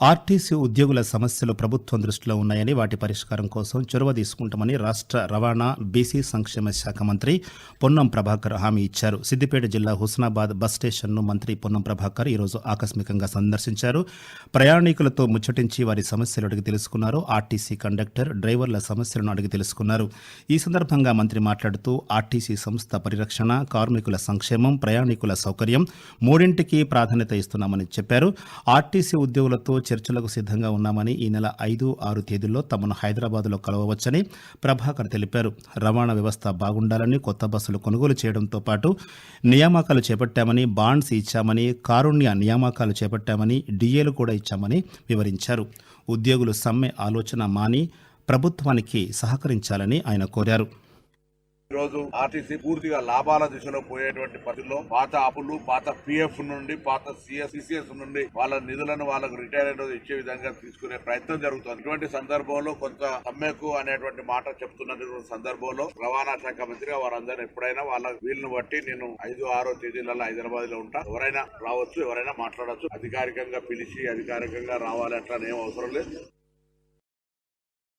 RTC ఉద్యోగుల సమస్యలు ప్రభుత్వం దృష్టిలో ఉన్నాయని వాటి పరిష్కారం కోసం చొరవ తీసుకుంటామని రాష్ట్ర రవాణా బీసీ సంక్షేమ శాఖ మంత్రి పొన్నం ప్రభాకర్ హామీ ఇచ్చారు. సిద్దిపేట జిల్లా హుస్నాబాద్ బస్ స్టేషన్ను మంత్రి పొన్నం ప్రభాకర్ ఈరోజు ఆకస్మికంగా సందర్శించారు. ప్రయాణికులతో ముచ్చటించి వారి సమస్యలు అడిగి తెలుసుకున్నారు. ఆర్టీసీ కండక్టర్ డ్రైవర్ల సమస్యలను అడిగి తెలుసుకున్నారు. ఈ సందర్భంగా మంత్రి మాట్లాడుతూ ఆర్టీసీ సంస్థ పరిరక్షణ కార్మికుల సంక్షేమం ప్రయాణికుల సౌకర్యం మూడింటికి ప్రాధాన్యత ఇస్తున్నామని చెప్పారు. ఆర్టీసీ ఉద్యోగులతో చర్చలకు సిద్ధంగా ఉన్నామని ఈ నెల ఐదు ఆరు తేదీల్లో తమను హైదరాబాద్లో కలవవచ్చని ప్రభాకర్ తెలిపారు. రవాణా వ్యవస్థ బాగుండాలని కొత్త బస్సులు కొనుగోలు చేయడంతో పాటు నియామకాలు చేపట్టామని బాండ్స్ ఇచ్చామని కారుణ్య నియామకాలు చేపట్టామని డిఏలు కూడా ఇచ్చామని వివరించారు. ఉద్యోగులు సమ్మె ఆలోచన మాని ప్రభుత్వానికి సహకరించాలని ఆయన కోరారు. ఈ రోజు ఆర్టీసీ పూర్తిగా లాభాల దిశలో పోయేటువంటి పరిధిలో పాత అప్పులు పాత పిఎఫ్ నుండి పాత సిఎస్సిసిఎస్ నుండి వాళ్ళ నిధులను వాళ్ళకు రిటైర్ ఇచ్చే విధంగా తీసుకునే ప్రయత్నం జరుగుతుంది. ఇటువంటి సందర్భంలో కొంత సమ్మెకు అనేటువంటి మాట చెప్తున్నటువంటి సందర్భంలో రవాణా శాఖ మంత్రిగా వారందరూ ఎప్పుడైనా వాళ్ళ వీళ్ళని బట్టి నేను ఐదు ఆరో తేదీలలో హైదరాబాద్లో ఉంటా. ఎవరైనా రావచ్చు ఎవరైనా మాట్లాడచ్చు. అధికారికంగా పిలిచి అధికారికంగా రావాలి అట్లా ఏం అవసరం లేదు.